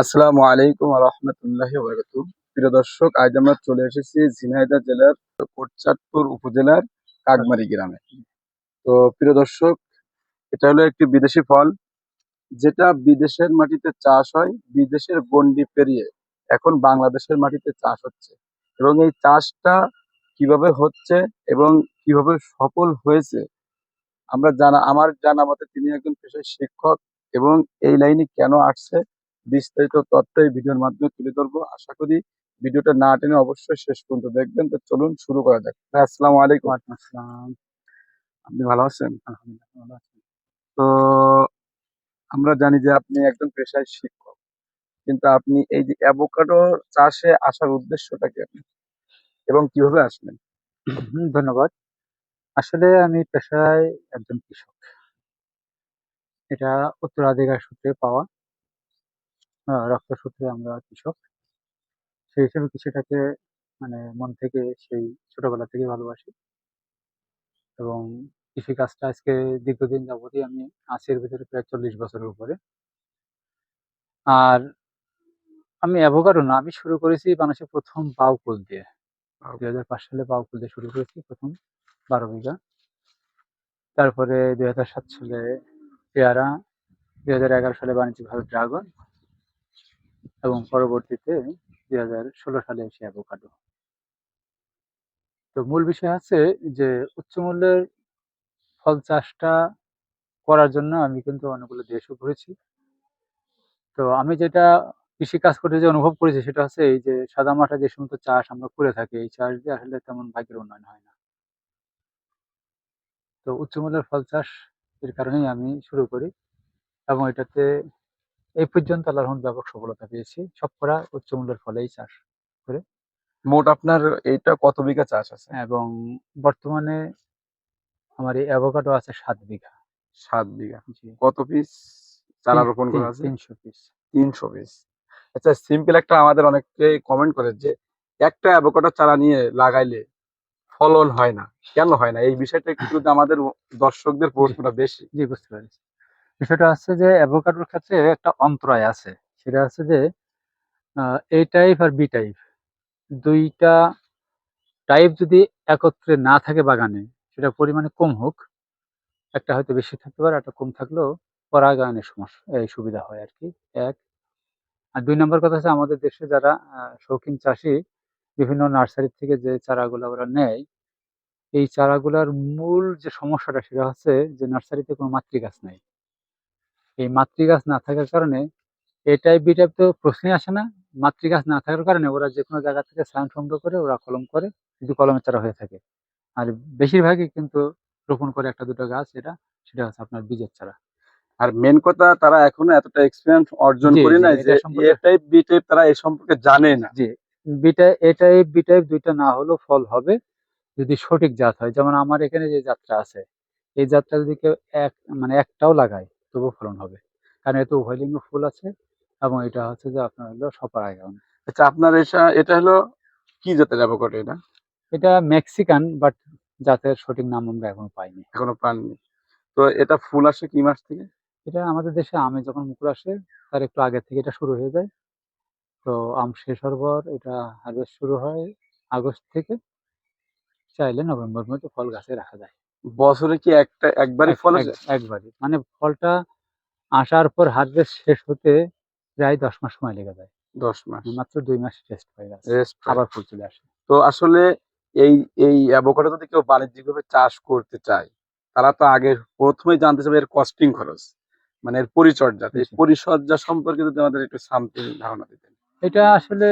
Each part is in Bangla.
আসসালামু আলাইকুম রহমতুল্লাহ বরকাত প্রিয় দর্শক, আজ আমরা চলে এসেছি ঝিনাইদহ জেলার কোটচাঁদপুর উপজেলার কাকমারি গ্রামে। তো প্রিয় দর্শক, এটা হলো একটি বিদেশি ফল, যেটা বিদেশের মাটিতে চাষ হয়, বিদেশের গন্ডি পেরিয়ে এখন বাংলাদেশের মাটিতে চাষ হচ্ছে। এবং এই চাষটা কীভাবে হচ্ছে এবং কীভাবে সফল হয়েছে, আমরা জানা, আমার জানা মতে তিনি একজন পেশায় শিক্ষক এবং এই লাইনে কেন আসছে বিস্তারিত তথ্য এই ভিডিওর মাধ্যমে তুলে ধরবো। আশা করি ভিডিওটা না টেনে অবশ্যই শেষ পর্যন্ত দেখবেন। তো চলুন শুরু করা যাক। আসসালামু আলাইকুম। আসসালাম। আপনি ভালো আছেন? আলহামদুলিল্লাহ ভালো আছি। তো আমরা জানি যে আপনি একজন পেশায় শিক্ষক। কিন্তু আপনি এই যে অ্যাভোকাডো চাষে আসার উদ্দেশ্যটা কি আপনি এবং কীভাবে আসলেন? ধন্যবাদ। আসলে আমি পেশায় একজন কৃষক। এটা উত্তরাধিকার সূত্রে পাওয়া। রক্ত সূত্রে আমরা কৃষক। সেই হিসেবে কৃষিটাকে মানে মন থেকে সেই ছোটবেলা থেকে ভালোবাসি। এবং কৃষি কাজটা আজকে দীর্ঘদিন যাবতই আমি আছি এর ভিতরে প্রায় চল্লিশ বছরের উপরে। আর আমি অ্যাভোকাডো না আমি শুরু করেছি বাংলাদেশের প্রথম বাউকুল দিয়ে। দুই হাজার পাঁচ সালে বাউকুল দিয়ে শুরু করেছি প্রথম বারো বিঘা। তারপরে দুই হাজার সাত সালে পেয়ারা দুই হাজার এগারো সালে বাণিজ্যিকভাবে ড্রাগন এবং পরবর্তীতে দুই হাজার ষোলো সালে এসে অ্যাভোকাডো তো মূল বিষয় আছে যে উচ্চ মূল্যের ফল চাষটা করার জন্য আমি কিন্তু অনেকগুলো দেশও ঘুরেছি। তো আমি যেটা কৃষি কাজ করতে যে অনুভব করেছি সেটা হচ্ছে এই যে সাদা মাঠে যে সমস্ত চাষ আমরা করে থাকি, এই চাষ দিয়ে আসলে তেমন ভাগ্যের উন্নয়ন হয় না। তো উচ্চমূল্যের ফল চাষ এর কারণেই আমি শুরু করি এবং এটাতে এই পর্যন্ত আল্লাহর ব্যাপক সফলতা পেয়েছি। সব করা উচ্চমূল্যের ফলেই চাষ করে। মোট আপনার এইটা কত বিঘা চাষ আছে? এবং বর্তমানে আমার এই অ্যাভোকাডো আছে সাত বিঘা। সাত বিঘা। কত পিস চারা রোপণ করা আছে? তিনশো পিস তিনশো পিস আচ্ছা সিম্পল একটা আমাদের অনেকে কমেন্ট করে যে একটা অ্যাভোকাডো চারা নিয়ে লাগাইলে ফলন হয় না। কেন হয় না? এই বিষয়টা একটু আমাদের দর্শকদের প্রশ্নটা বেশি। জি বুঝতে পেরেছি। বিষয়টা হচ্ছে যে, অ্যাভোকাডোর ক্ষেত্রে একটা অন্তরায় আছে। সেটা হচ্ছে যে এ টাইপ আর বি টাইপ দুইটা টাইপ যদি একত্রে না থাকে বাগানে, সেটা পরিমাণে কম হোক, একটা হয়তো বেশি থাকতে পারে, একটা কম থাকলেও পরাগায়নের সমস্যা এই সুবিধা হয় আর কি এক। আর দুই নম্বর কথা হচ্ছে আমাদের দেশে যারা শৌখিন চাষি, বিভিন্ন নার্সারি থেকে যে চারাগুলো ওরা নেয়, এই চারাগুলার মূল যে সমস্যাটা সেটা হচ্ছে যে, নার্সারিতে কোনো মাতৃগাছ নাই। এই মাতৃগাছ না থাকার কারণে এ টাইপ বি টাইপ তো প্রশ্নই আসে না। মাতৃগাছ না থাকার কারণে ওরা যে কোনো জায়গা থেকে সায়ন সংগ্রহ করে ওরা কলম করে কিন্তু কলমের চারা হয়ে থাকে। আর বেশিরভাগই কিন্তু রোপণ করে একটা দুটো গাছ এটা সেটা হচ্ছে আপনার বীজের চারা। আর মেন কথা তারা এখনও এতটা এক্সপিরিয়েন্স অর্জন করে নাই যে এ টাইপ বি টাইপ তারা এই সম্পর্কে জানে না। জি বিটা এ টাইপ বি টাইপ দুইটা না হলেও ফল হবে যদি সঠিক জাত হয়। যেমন আমার এখানে যে জাতটা আছে এই জাতটা যদি কেউ এক মানে একটাও লাগায় তবুও ফলন হবে। কারণ এতে উভয় লিঙ্গ ফুল আছে এবং এটা হচ্ছে যে আপনার হলো সপার সপারাগান আচ্ছা আপনার এটা এটা হলো কি জাতের অ্যাভোকাডো এটা? এটা মেক্সিকান বাট জাতের সঠিক নাম আমরা এখনও পাইনি। এখনও পাননি। তো এটা ফুল আসে কি মাস থেকে? এটা আমাদের দেশে আমে যখন মুকুর আসে তার একটু আগে থেকে এটা শুরু হয়ে যায়। তো আম শেষ হওয়ার পর এটা হারভেস্ট শুরু হয় আগস্ট থেকে। চাইলে নভেম্বর মধ্যে ফল গাছে রাখা যায়। বছরে কি একটা একবারই ফল একবারই। মানে ফলটা আসার পর হারভেস্ট শেষ হতে প্রায় দশ মাস সময় লেগে যায়। দশ মাস। মাত্র দুই মাস টেস্ট হয়ে গেছে। Rest হয়। আবার ফুল চলে আসে। তো আসলে এই এই অ্যাভোকাডো যদি কেউ বাণিজ্যিকভাবে চাষ করতে চায় তারা তো আগে প্রথমেই জানতে চাবে এর কস্টিং খরচ মানে এর পরিচর্যা। পরিচর্যা সম্পর্কে যদি আমাদের একটু সামথিং ধারণা দিতেন। এটা আসলে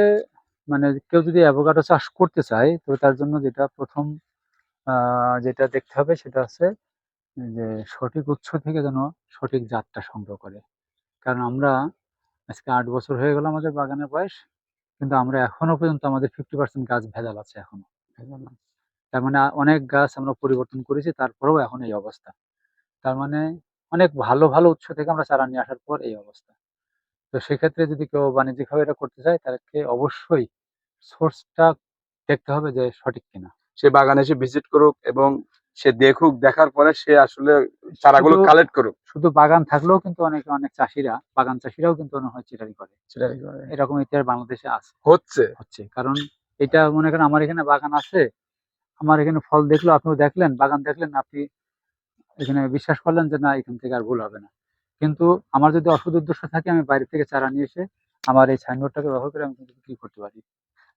মানে কেউ যদি অ্যাভোকাডো চাষ করতে চায় তো তার জন্য যেটা প্রথম যেটা দেখতে হবে সেটা হচ্ছে যে সঠিক উৎস থেকে যেন সঠিক জাতটা সংগ্রহ করে। কারণ আমরা আজকে আট বছর হয়ে গেল আমাদের বাগানের বয়স কিন্তু আমরা এখনও পর্যন্ত আমাদের ফিফটি পার্সেন্ট গাছ ভেজাল আছে এখনও। তার মানে অনেক গাছ আমরা পরিবর্তন করেছি তারপরেও এখন এই অবস্থা। তার মানে অনেক ভালো ভালো উৎস থেকে আমরা চারা নিয়ে আসার পর এই অবস্থা। তো সেক্ষেত্রে যদি কেউ বাণিজ্যিকভাবে এটা করতে চায় তাকে অবশ্যই সোর্সটা দেখতে হবে যে সঠিক কিনা। সে বাগানে এসে ভিজিট করুক এবং সে দেখুক দেখার পরে সে আসলে চারাগুলো কালেক্ট করুক। শুধু বাগান থাকলেও কিন্তু অনেক অনেক চাষিরা বাগান চাষিরাও কিন্তু অনেক হয় চিটারি করে। সেটাই করে। এরকম ইতিহাস বাংলাদেশে আছে। হচ্ছে। হচ্ছে কারণ এটা মনে করেন আমার এখানে বাগান আছে আমার এখানে ফল দেখল আপনিও দেখলেন বাগান দেখলেন আপনি এখানে বিশ্বাস করলেন যে না এখান থেকে আর ভুল হবে না। কিন্তু আমার যদি অসৎ উদ্দেশ্য থাকে আমি বাইরে থেকে চারা নিয়ে এসে আমার এই সাইনবোর্ডটাকে ব্যবহার করে আমি কিন্তু বিক্রি করতে পারি।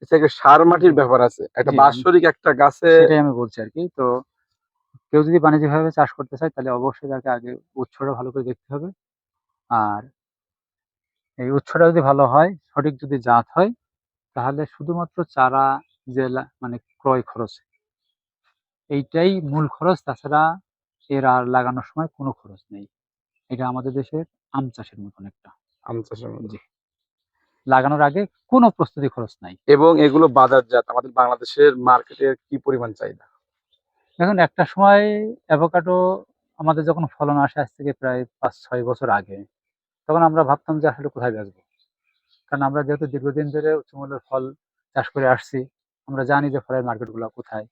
এটাকে সার মাটির ব্যাপার আছে। একটা বাৎসরিক একটা গাছে সেটাই আমি বলছি আর কি। তো কেউ যদি বাণিজ্যিকভাবে চাষ করতে চায় তাহলে অবশ্যই তাকে আগে উৎসটা ভালো করে দেখতে হবে। আর এই উৎসটা যদি ভালো হয় সঠিক যদি জাত হয় তাহলে শুধুমাত্র চারা জেলা মানে ক্রয় খরচ। এইটাই মূল খরচ তাছাড়া এর আর লাগানোর সময় কোনো খরচ নেই। এটা আমাদের দেশের আম চাষের মতন একটা। আম চাষের মধ্যে। লাগানোর আগে কোনো প্রস্তুতি খরচ নাই। এবং এগুলো বাজারজাত আমাদের বাংলাদেশের মার্কেটের কি পরিমাণ চাহিদা? এখন একটা সময় অ্যাভোকাডো আমাদের যখন ফলন আসে আজ থেকে প্রায় পাঁচ ছয় বছর আগে তখন আমরা ভাবতাম যে আসলে কোথায় বেচবো? কারণ আমরা যেহেতু দীর্ঘদিন ধরে উচ্চমূল্যের ফল চাষ করে আসছি আমরা জানি যে ফলের মার্কেটগুলো কোথায়।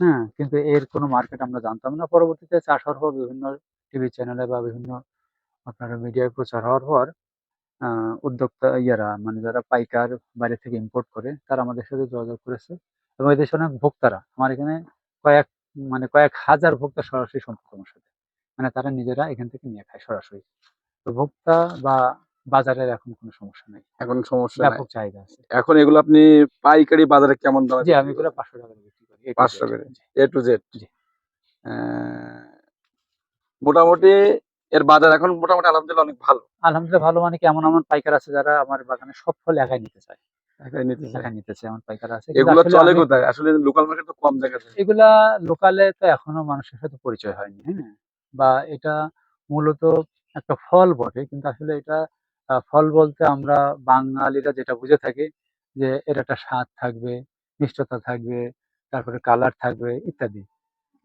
হ্যাঁ কিন্তু এর কোনো মার্কেট আমরা জানতাম না। পরবর্তীতে চাষ হওয়ার পর বিভিন্ন টিভি চ্যানেলে বা বিভিন্ন আপনার মিডিয়ায় প্রচার হওয়ার পর উদ্যোক্তা ইয়ারা মানে যারা পাইকার বাইরে থেকে ইম্পোর্ট করে তারা আমাদের সাথে যোগাযোগ করেছে এবং দেশে অনেক ভোক্তারা আমার এখানে কয়েক মানে কয়েক হাজার ভোক্তা সরাসরি সম্পর্ক আমার সাথে মানে তারা নিজেরা এখান থেকে নিয়ে খায় সরাসরি তো ভোক্তা বা বাজারের এখন কোনো সমস্যা নেই এখন সমস্যা ব্যাপক চাহিদা আছে এখন এগুলো আপনি পাইকারি বাজারে কেমন দাম জি আমি এগুলো পাঁচশো টাকা করে বিক্রি করি পাঁচশো to Z। 500 করে? জি। এ টু জেড জি। মোটামুটি এর বাজার এখন মোটামুটি আলহামদুলিল্লাহ অনেক ভালো। আলহামদুলিল্লাহ ভালো মানে কি এমন এমন পাইকার আছে যারা আমার বাগানে সব ফল একাই নিতে চায়। এগুলো লোকাল তো এখনও মানুষের সাথে পরিচয় হয়নি হ্যাঁ? বা এটা মূলত একটা ফল বটে কিন্তু আসলে এটা ফল বলতে আমরা বাঙালিরা যেটা বুঝে থাকি যে এর একটা স্বাদ থাকবে মিষ্টতা থাকবে তারপরে কালার থাকবে ইত্যাদি।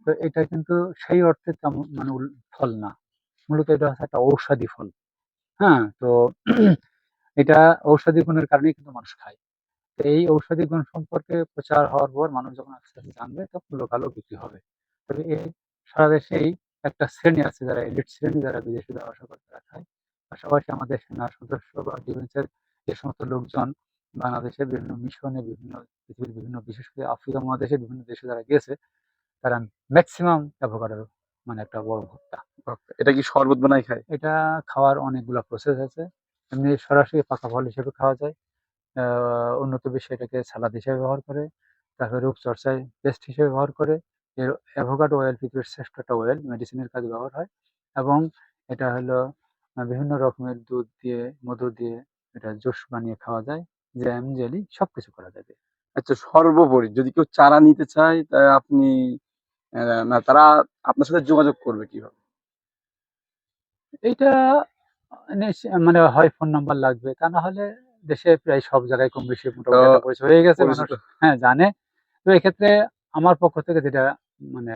তো এটা কিন্তু সেই অর্থে তেমন মানে ফল না। মূলত এটা হচ্ছে একটা ঔষধি ফল হ্যাঁ তো এটা ঔষধি গুণের কারণেই কিন্তু মানুষ খায়। তো এই ঔষধি গুণ সম্পর্কে প্রচার হওয়ার পর মানুষ যখন আস্তে আস্তে জানবে, তখন লোকালও বিক্রি হবে। তবে এই সারা দেশেই একটা শ্রেণি আছে যারা এলিট শ্রেণি, যারা বিদেশি ব্যবসা করে তারা খায়। পাশাপাশি আমাদের সেনা সদস্য বা ডিফেন্সের যে সমস্ত লোকজন বাংলাদেশের বিভিন্ন মিশনে বিভিন্ন পৃথিবীর বিভিন্ন, বিশেষ করে আফ্রিকা মহাদেশে বিভিন্ন দেশে যারা গিয়েছে তারা ম্যাক্সিমাম অ্যাভোকাডোর মানে একটা বড় ভোক্তা। এটা কি শরবত বানাই খায়? এটা খাওয়ার অনেকগুলো প্রসেস আছে। এমনি সরাসরি পাকা ফল হিসেবে খাওয়া যায়। উন্নত বিশ্বে এটাকে সালাদ হিসেবে ব্যবহার করে। তারপরে রূপচর্চায় পেস্ট হিসেবে ব্যবহার করে। এর অ্যাভোকাডো অয়েল পৃথিবীর শ্রেষ্ঠ একটা অয়েল মেডিসিনের কাজে ব্যবহার হয়। এবং এটা হলো বিভিন্ন রকমের দুধ দিয়ে মধু দিয়ে এটা জুস বানিয়ে খাওয়া যায়। জ্যাম জেলি সবকিছু করা যাবে। আচ্ছা সর্বোপরি যদি কেউ চারা নিতে চায় তা আপনি না তারা আপনার সাথে যোগাযোগ করবে কীভাবে? এইটা নিশ- মানে হয় ফোন নাম্বার লাগবে। তা না হলে দেশে প্রায় সব জায়গায় কম বেশি মোটামুটি পরিচয় হয়ে গেছে মানুষ হ্যাঁ জানে। তো এক্ষেত্রে আমার পক্ষ থেকে যেটা মানে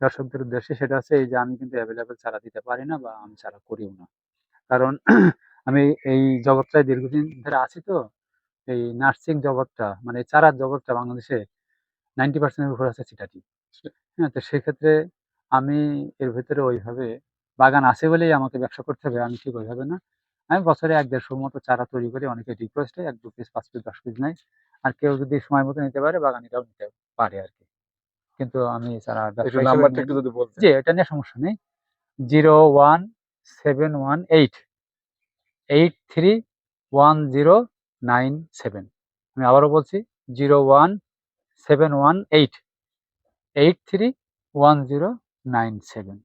দর্শকদের উদ্দেশ্যে সেটা হচ্ছে এই যে আমি কিন্তু অ্যাভেলেবেল ছাড়া দিতে পারি না বা আমি ছাড়া করিও না। কারণ আমি এই জগৎটায় দীর্ঘদিন ধরে আছি তো এই নার্সিং জগৎটা মানে চারার জগৎটা বাংলাদেশে নাইনটি পার্সেন্টের উপর আছে চিটাটি। হ্যাঁ তো সেক্ষেত্রে আমি এর ভিতরে ওইভাবে বাগান আছে বলেই আমাকে ব্যবসা করতে হবে আমি ঠিক ওইভাবে না। আমি বছরে এক দেড়শো মতো চারা তৈরি করি অনেকে রিকোয়েস্টে এক দু পিস পাঁচ পিস দশ পিস নেয়। আর কেউ যদি সময় মতো নিতে পারে বাগানিটাও নিতে পারে আর কি। কিন্তু আমি চারা জি এটা নিয়ে সমস্যা নেই। Zero one seven one eight eight three one zero nine seven. আমি আবারও বলছি zero one seven one eight eight three one zero nine seven.